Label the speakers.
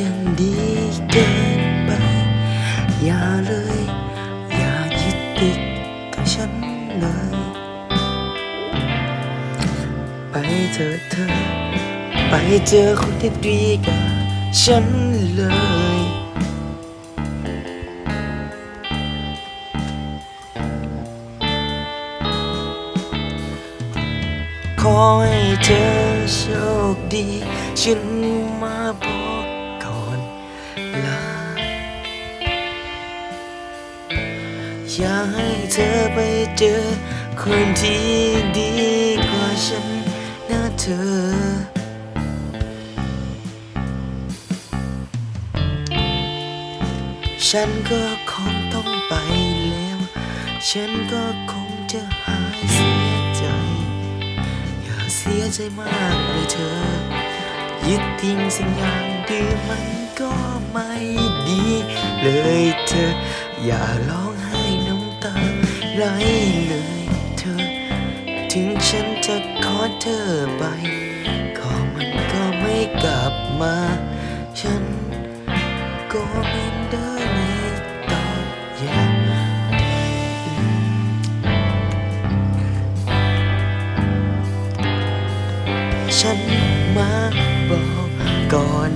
Speaker 1: ยังดีเกินไป อย่าเลย อย่ายึดติดกับฉันเลย ไปเถอะเธอ ไปเจอคนที่ดีกว่าฉันเลยขอให้เธอโชคดี ฉันมาบอก อยากให้เธอไปเจอ คนที่ดีกว่าฉันนะเธอฉันก็คงต้องไปแล้ว ฉันก็คงจะหายเสียใจ อย่าเสียใจมากเลยเธอ ยึดทิ้งสิ่งอย่างดีมันก็ไม่ดีเลยเธอ อย่าร้อง ตาไหลเลยเธอ ถึงฉันจะขอเธอไป ก็มันก็ไม่กลับมา ฉันก็ไม่ได้เลยตอบอย่างฉันมาบอกก่อน